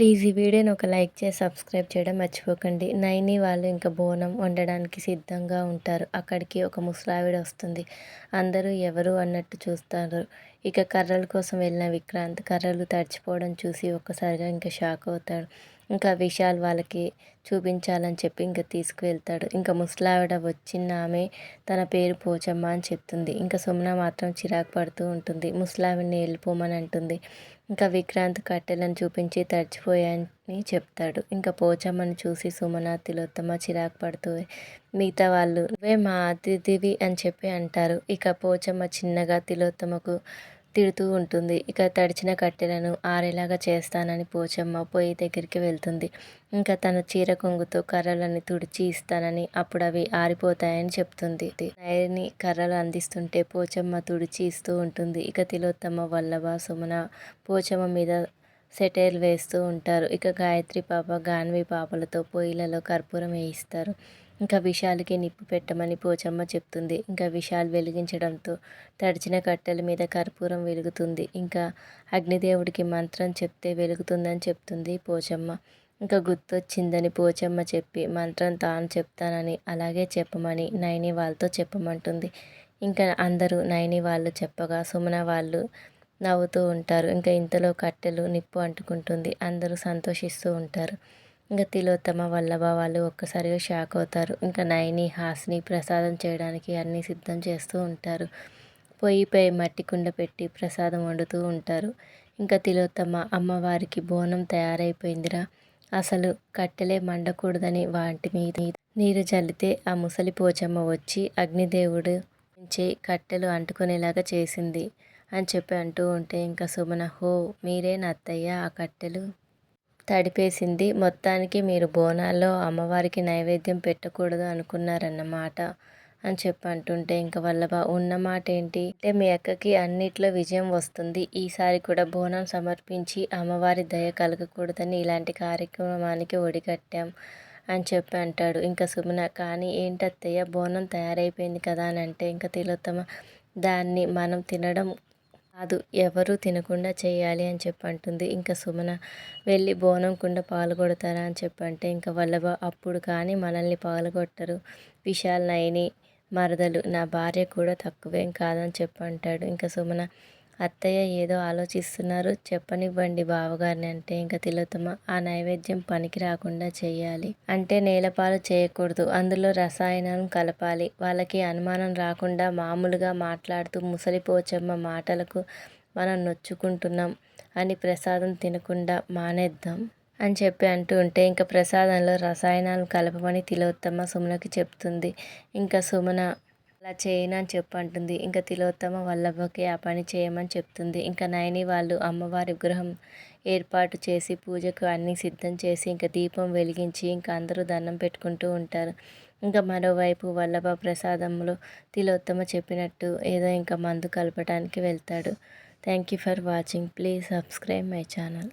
Please ఈ వీడియోని ఒక లైక్ చేసి సబ్స్క్రైబ్ చేయడం మర్చిపోకండి. నైని వాళ్ళు ఇంకా బోనం వండడానికి సిద్ధంగా ఉంటారు. అక్కడికి ఒక ముసలావిడ వస్తుంది. అందరూ ఎవరు అన్నట్టు చూస్తారు. ఇక కర్రల కోసం వెళ్ళిన విక్రాంత్ కర్రలు తడిచిపోవడం చూసి ఒక్కసారిగా ఇంకా షాక్ అవుతాడు. ఇంకా విశాల్ వాళ్ళకి చూపించాలని చెప్పి ఇంకా తీసుకువెళ్తాడు. ఇంకా ముసలావిడ వచ్చిన ఆమె తన పేరు పోచమ్మ అని చెప్తుంది. ఇంకా సుమన మాత్రం చిరాకు పడుతూ ఉంటుంది. ముసలావిడిని వెళ్ళిపోమని అంటుంది. ఇంకా విక్రాంత్ కట్టెలను చూపించి తడిచిపోయాయని చెప్తాడు. ఇంకా పోచమ్మని చూసి సుమన తిలోత్తమ చిరాకు పడుతూ మిగతా వాళ్ళు ఇవే మా అతిథివి అని చెప్పి అంటారు. ఇక పోచమ్మ చిన్నగా తిలోత్తమకు తిడుతూ ఉంటుంది. ఇక తడిచిన కట్టెలను ఆరేలాగా చేస్తానని పోచమ్మ పొయ్యి దగ్గరికి వెళ్తుంది. ఇంకా తన చీర కొంగుతో కర్రలని తుడిచి ఇస్తానని అప్పుడు అవి ఆరిపోతాయని చెప్తుంది. నయని కర్రలు అందిస్తుంటే పోచమ్మ తుడిచి ఇస్తూ ఉంటుంది. ఇక తిలోత్తమ్మ వల్లభ సుమన పోచమ్మ మీద సెటైల్ వేస్తూ ఉంటారు. ఇక గాయత్రి పాప గాన్వి పాపలతో పొయ్యిలలో కర్పూరం వేయిస్తారు. ఇంకా విశాల్కి నిప్పు పెట్టమని పోచమ్మ చెప్తుంది. ఇంకా విశాల్ వెలిగించడంతో తడిచిన కట్టెల మీద కర్పూరం వెలుగుతుంది. ఇంకా అగ్నిదేవుడికి మంత్రం చెప్తే వెలుగుతుందని చెప్తుంది పోచమ్మ. ఇంకా గుర్తొచ్చిందని పోచమ్మ చెప్పి మంత్రం తాను చెప్తానని అలాగే చెప్పమని నైని వాళ్ళతో చెప్పమంటుంది. ఇంకా అందరూ నైని వాళ్ళు చెప్పగా సుమన వాళ్ళు నవ్వుతూ ఉంటారు. ఇంకా ఇంతలో కట్టెలు నిప్పు అంటుకుంటుంది. అందరూ సంతోషిస్తూ ఉంటారు. ఇంకా తిలోత్తమ వల్లభ వాళ్ళు ఒక్కసారిగా షాక్ అవుతారు. ఇంకా నయని హాస్ని ప్రసాదం చేయడానికి అన్నీ సిద్ధం చేస్తూ ఉంటారు. పొయ్యిపై మట్టి కుండ పెట్టి ప్రసాదం వండుతూ ఉంటారు. ఇంకా తిలోత్తమ అమ్మవారికి బోనం తయారైపోయిందిరా. అసలు కట్టెలే మండకూడదని వాటి మీద నీరు చల్లితే ఆ ముసలి పోచమ్మ వచ్చి అగ్నిదేవుడు నుంచి కట్టెలు అంటుకునేలాగా చేసింది అని చెప్పి అంటూ ఉంటే ఇంకా సుమన హో మీరే అత్తయ్య ఆ కట్టెలు? తడిపేసింది. మొత్తానికి మీరు బోనాల్లో అమ్మవారికి నైవేద్యం పెట్టకూడదు అనుకున్నారన్నమాట అని చెప్పి అంటుంటే ఇంకా వల్లభ ఉన్న మాట ఏంటి? అంటే మీ అక్కకి అన్నిట్లో విజయం వస్తుంది. ఈసారి కూడా బోనం సమర్పించి అమ్మవారి దయ కలగకూడదని ఇలాంటి కార్యక్రమానికి ఒడిగట్టాం అని చెప్పి అంటాడు ఇంకా సుమన కానీ ఏంటత్తయ్య బోనం తయారైపోయింది కదా అని అంటే ఇంకా తిలోత్తమ దాన్ని మనం తినడం కాదు ఎవరు తినకుండా చేయాలి అని చెప్పి అంటుంది ఇంకా సుమన వెళ్ళి బోనం కుండ పాల్గొడతారా అని చెప్పి అంటే ఇంకా వాళ్ళ అప్పుడు కానీ మనల్ని పాల్గొట్టరు విశాల్ నయని మరదలు నా భార్య కూడా తక్కువేం కాదని చెప్పి అంటాడు ఇంకా సుమన అత్తయ్య ఏదో ఆలోచిస్తున్నారు. చెప్పనివ్వండి బావగారిని అంటే ఇంకా తిలోత్తమ ఆ నైవేద్యం పనికి రాకుండా చేయాలి అంటే నేలపాలు చేయకూడదు. అందులో రసాయనం కలపాలి. వాళ్ళకి అనుమానం రాకుండా మామూలుగా మాట్లాడుతూ ముసలిపోచమ్మ మాటలకు మనం నొచ్చుకుంటున్నాం అని ప్రసాదం తినకుండా మానేద్దాం అని చెప్పి అంటూ ఉంటే ఇంకా ప్రసాదంలో రసాయనాలు కలపమని తిలోత్తమ సుమనకి చెప్తుంది. ఇంకా సుమన అలా చేయను అని చెప్పి అంటుంది ఇంకా తిలోత్తమ వల్లభకి ఆ పని చేయమని చెప్తుంది. ఇంకా నయని వాళ్ళు అమ్మవారి విగ్రహం ఏర్పాటు చేసి పూజకు అన్నీ సిద్ధం చేసి ఇంకా దీపం వెలిగించి ఇంకా అందరూ దండం పెట్టుకుంటూ ఉంటారు. ఇంకా మరోవైపు వల్లభ ప్రసాదంలో తిలోత్తమ చెప్పినట్టు ఏదో ఇంకా మందు కలపడానికి వెళ్తాడు. Thank you for watching please subscribe my channel